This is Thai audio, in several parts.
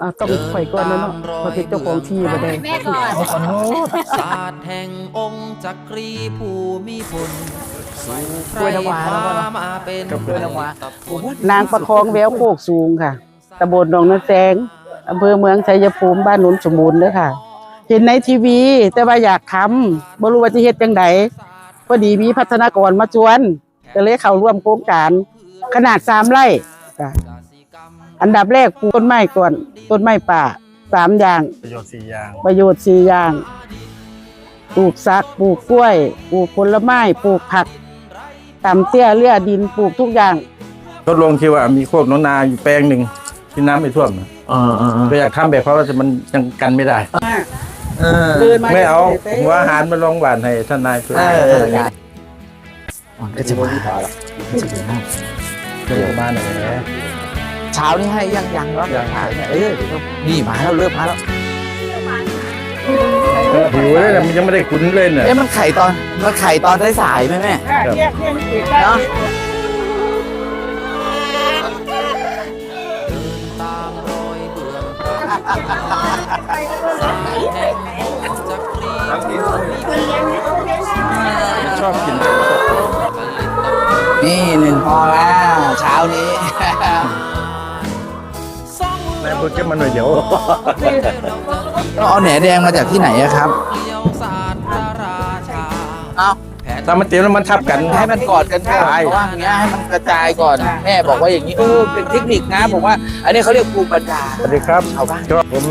อะต้องข่อยก่อนนะเนาะเพราะเป็นเจ้าของที่บ่ได้แม่ก่อนเอาก่อนโน้ตศาสตร์แห่งองค์จักรีภูมิพลสู่ไพกล้วยรน้ำว้าแล้วก็ฟ้ามาเป็นกับกล้วยน้ำว้าตะพลนางประคองแววโคกสูงค่ะตำบลหนองนาแซงอำเภอเมืองชัยภูมิบ้านหนุนสมบูรณ์เด้อค่ะ เห็นในทีวี แต่ว่าอยากทำบ่รู้ว่าจะเฮ็ดจังไดพอดีมีพัฒนากรมาชวน ก็เลยเข้าร่วมโครงการขนาดสามไร่ค่ะ อันดับแรกปลูกต้นไม้ก่อนต้นไม้ป่าสามอย่าง ประโยชน์สี่อย่างประโยชน์สี่อย่าง ปลูกสักปลูกกล้วย ปลูกผลไม้ ปลูกผักตำเตี้ยเลี่ยดินปลูกทุกอย่างทดลองที่ว่ามีโคกน้องนาอยู่แปลงหนึ่งที่น้ำไม่ท่วมนะเออเออเออก็อยากทำแบบเขาแต่มันยังกันไม่ได้ เออเดินมาไม่เอาเต้ผมว่าอาหารมาลองหวานให้ท่านนายเพื่อเออเออได้มันก็จะมาจะมาเดี๋ยวมาหน่อยนะ เช้านี้ให้ยังยังแล้วยังขายเนี่ยเออเดี๋ยวนี่มาแล้วเริ่มมาแล้วหิวเลยนะมันยังไม่ได้คุ้นเลยเนี่ยเอ๊ะมันไข่ตอนมันไข่ตอนได้สายๆไหมแม่แยกเรื่องอีกได้เนาะตามรอยเบื้องพระศาสตร์แห่งองค์จักรีภูมิพลชอบกินนี่หนึ่งพอแล้วเช้านี้ แม่พูดแค่มันหน่อยเดี๋ยว เราเอาแหนแดงมาจากที่ไหนอะครับเลี้ยวศาสตร์พระราชาเอาแผนตามมันเตรียมแล้วมันทับกัน ให้มันกอดกันก่อนเพราะว่าอย่างเงี้ยให้มันกระจายก่อน แม่บอกว่าอย่างนี้เออเป็นเทคนิคนะผมว่า อันนี้เขาเรียกภูมิปัญญา สวัสดีครับเอาบ้างก็ผม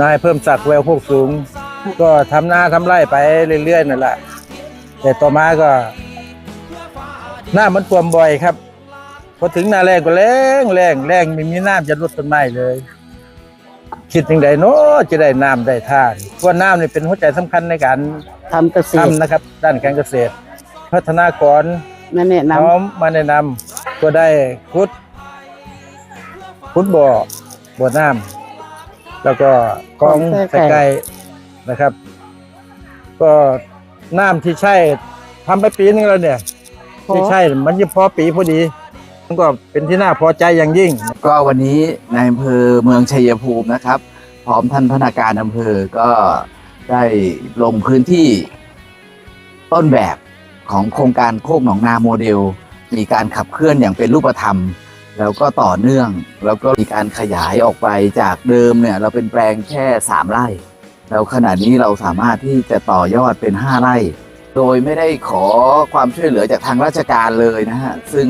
นายเพิ่มศักดิ์แววพวกสูง ก็ทำนาทำไร่ไปเรื่อยๆนั่นแหละแต่ต่อมาก็ หน้ามันท่วมบ่อยครับ พอถึงหน้าแรงก็แรงแรงแรงไม่มีน้ำจะลดต้นไม้เลย คิดยังไงเนาะจะได้น้ำได้ท่าเพราะว่าน้ำนี่เป็นหัวใจสำคัญในการทำเกษตรทำนะครับ ด้านการเกษตร พัฒนากรนั่นแนะนเขามาแนะนำก็ได้พุดพุดบ่อบ่อน้ำแล้วก็กองใส่ไก่นะครับ ก็น้ำที่ใช่ทำไปปีนึงแล้วเนี่ยำที่ใช่มันยังพอปีพอดีมัน ก็เป็นที่น่าพอใจอย่างยิ่ง ก็วันนี้ในายอำเภอเมืองชัยภูมินะครับ พร้อมท่านพนักงานอำเภอก็ได้ลงพื้นที่ต้นแบบของโครงการโคกหนองนาโมเดล มีการขับเคลื่อนอย่างเป็นรูปธรรม แล้วก็ต่อเนื่อง แล้วก็มีการขยายออกไปจากเดิมเนี่ย เราเป็นแปลงแค่สามไร่ แล้วขณะนี้เราสามารถที่จะต่อยอดเป็นห้าไร่ โดยไม่ได้ขอความช่วยเหลือจากทางราชการเลยนะฮะซึ่ง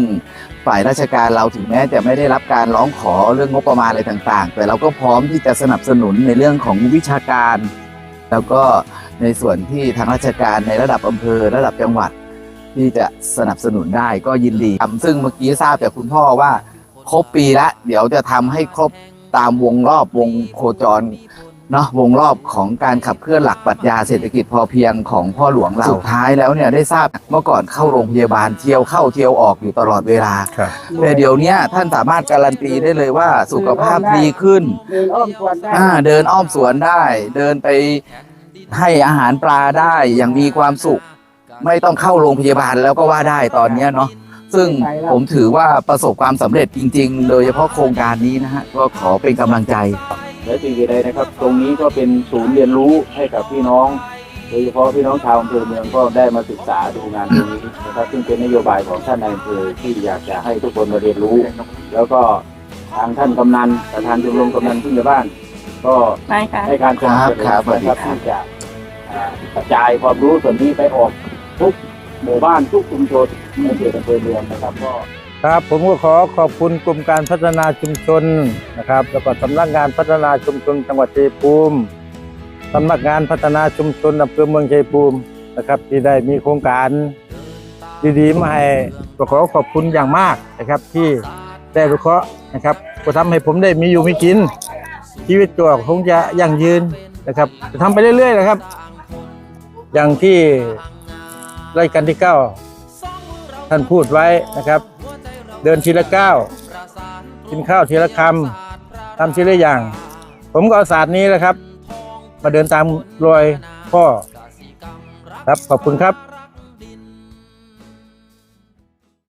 ฝ่ายราชการเราถึงแม้จะไม่ได้รับการร้องขอเรื่องงบประมาณอะไรต่าง ๆ แต่เราก็พร้อมที่จะสนับสนุนในเรื่องของวิชาการ แล้วก็ในส่วนที่ทางราชการในระดับอำเภอระดับจังหวัด ที่จะสนับสนุนได้ก็ยินดีทำซึ่งเมื่อกี้ทราบจากคุณพ่อว่าครบปีละเดี๋ยวจะทำให้ครบตามวงรอบวงโคจร เนาะวงรอบของการขับเคลื่อนหลักปรัชญาเศรษฐกิจพอเพียงของพ่อหลวงเราสุดท้ายแล้วเนี่ยได้ทราบเมื่อก่อนเข้าโรงพยาบาลเที่ยวเข้าเที่ยวออกอยู่ตลอดเวลา ครับแต่เดี๋ยวเนี้ยท่านสามารถการันตีได้เลยว่าสุขภาพดีขึ้น เดินอ้อมสวนได้อ่าเดินอ้อมสวนได้ เดินไปให้อาหารปลาได้อย่างมีความสุข ไม่ต้องเข้าโรงพยาบาลแล้วก็ว่าได้ตอนเนี้ยเนาะซึ่งผมถือว่าประสบความสำเร็จจริง ๆ โดยเฉพาะโครงการนี้นะฮะก็ขอเป็นกำลังใจ และสิ่งอื่นใดนะครับ ตรงนี้ก็เป็นศูนย์เรียนรู้ให้กับพี่น้องโดยเฉพาะพี่น้องชาวอำเภอเมืองก็ได้มาศึกษาดูงานตรงนี้นะครับซึ่งเป็นนโยบายของท่านนายอำเภอที่อยากจะให้ทุกคนมาเรียนรู้ แล้วก็ทางท่านกำนันประธานชมรมกำนันผู้ใหญ่บ้าน ก็ไม่ค่ะ ให้การสนับสนุนครับครับสวัสดีนะครับครับ ที่จะอ่ากระจายความรู้ส่วนนี้ไปออกทุกหมู่บ้านทุกชุมชนในเขตอำเภอเมืองนะครับก็ ครับผมก็ขอขอบคุณกรมการพัฒนาชุมชนนะครับ แล้วก็สำนักงานพัฒนาชุมชนจังหวัดชัยภูมิสำนักงานพัฒนาชุมชนอำเภอเมืองชัยภูมินะครับ ที่ได้มีโครงการดีๆมาให้ก็ขอขอบคุณอย่างมากนะครับ ที่ได้วิเคาะนะครับ ก็ทำให้ผมได้มีอยู่มีกิน ชีวิตตัวคงจะยั่งยืนนะครับจะทำไปเรื่อยๆนะครับ อย่างที่รายการที่เก้าท่านพูดไว้นะครับ เดินทีละก้าวกินข้าวทีละคำทำทีละอย่าง ผมก็เอาศาสตร์นี้นะครับ มาเดินตามรอยพ่อ ครับขอบคุณครับ